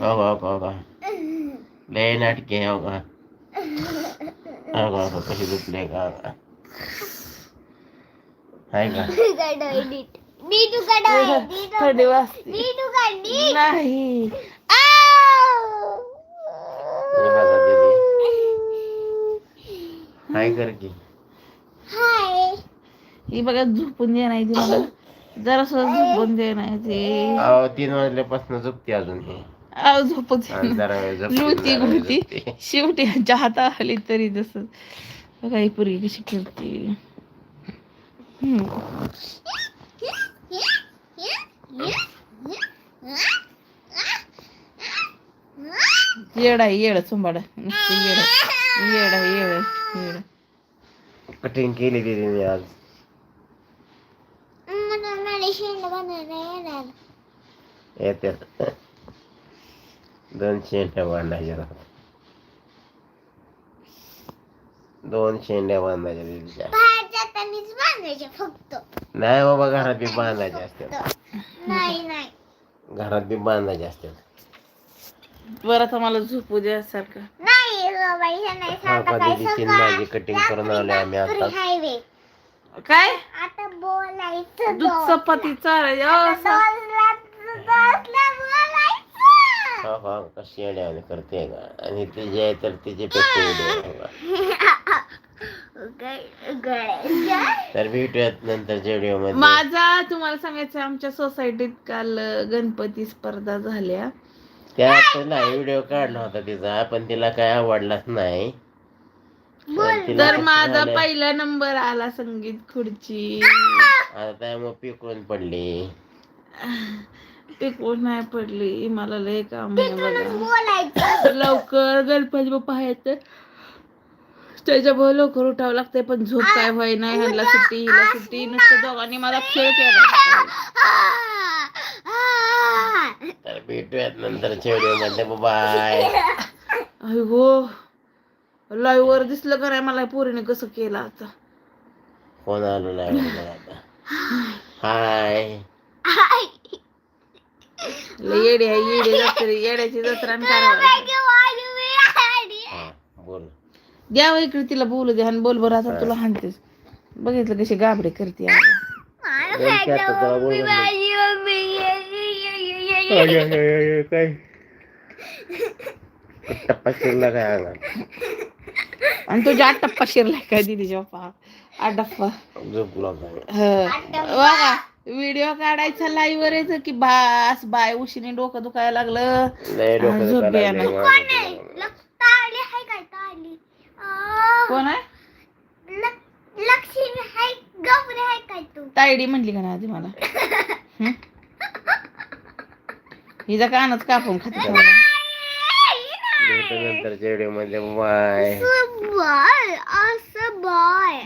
हो हो लय नाटके हो का हो हो हो कशी दुखले का हो का? आहे का नीटू कडा थंडी वाजते. नीटू काढली नाही हे हाय कर की. हाय. ही बघा झोपून दे नाही ती मला. जरास झोपून दे नाही ती. अहो तीन वाजल्यापासून झोपते अजून हे आणि ना. जरा वेळ झोपते, लुळती जरा वेळ गुळती झोपते. शेवटी ह्यांच्या हाता आली तरी जसं. बघा ही पोरगी कशी करते हम्म. येड आहे येड चुंबाड नुसतं येड. येड आहे येड येड. कटिंग केली दीदीने आज. मला मला शेंड बनायला येणार दोन शेंड्या बांधायच्या दोन शेंड्या बांधायच्या दीदीच्या बाहेर जातानीच बांधायचे फक्त नाही बाबा घरात बी बांधायच्या असतात नाही नाही घरात बी बांधायच्या असतात बरं आता मला झोपू द्या सारखं नाही बाबा नाही माझी कटिंग करून आले आम्ही आता हायवे काय? आता बोलायचं दूध चपाती चालेल अहो, सा- हा हा कशी येड्यावाने करते का? आणि तिचे आहे तर तिचे पेक्षा व्हिडिओ तर भेटूयात नंतरच्या व्हिडिओमध्ये माझा तुम्हाला सांगायचं आमच्या सोसायटीत काल गणपती स्पर्धा झाल्या. त्यात नाही व्हिडिओ काढला होता तिचा पण तिला काय आवडलाच नाही. तर तर माझा पहिला नंबर आला संगीत खुर्ची. आता त्यामुळे पिकवून पडली. पिकवून नाही पडली. मला लय काम आहे बघा. बोलायचं. लवकर गणपती बाप्पा आहेत. त्याच्यामुळे लवकर उठावं लागतंय पण झोप काय व्हाय नाही ह्यांना सुट्टी हिला सुट्टी नुसतं दोघांनी मला खेळ केला तर भेटूयात नंतरच्या व्हिडिओमध्ये बाय अहो लाईव्ह वर दिसलं का नाही मला पोरीने कसं केलं आता? फोन आलो आता. हाय. लय येडे आहे येडे जत्रे येड्याची जत्रा आणि. हा बोल. द्या हो इकडे तिला बोलू द्या आणि बोल बरं आता तुला हाणतेस बघितलं कशी गाबडे करते आता. नेमकी आता तुला बोल काय? टप्पा शिरला काय अंगात आणि तुझ्या आठ टप्पा शिरलाय काय दिदीच्या बाप्पा आठ टप्पा. हं. बघा व्हिडिओ काढायचा लाईव्ह वर यायचं की बास बाय उशीने डोकं दुखायला लागलं. झोप कोण आहे? लक्ष्मी हाय गौरी हाय काय तू? तायडी म्हणली का ना आधी मला? हं? हिचा कानच कापून खाते? भेटू नंतरच्या व्हिडिओमध्ये बाय असं बाय असं बाय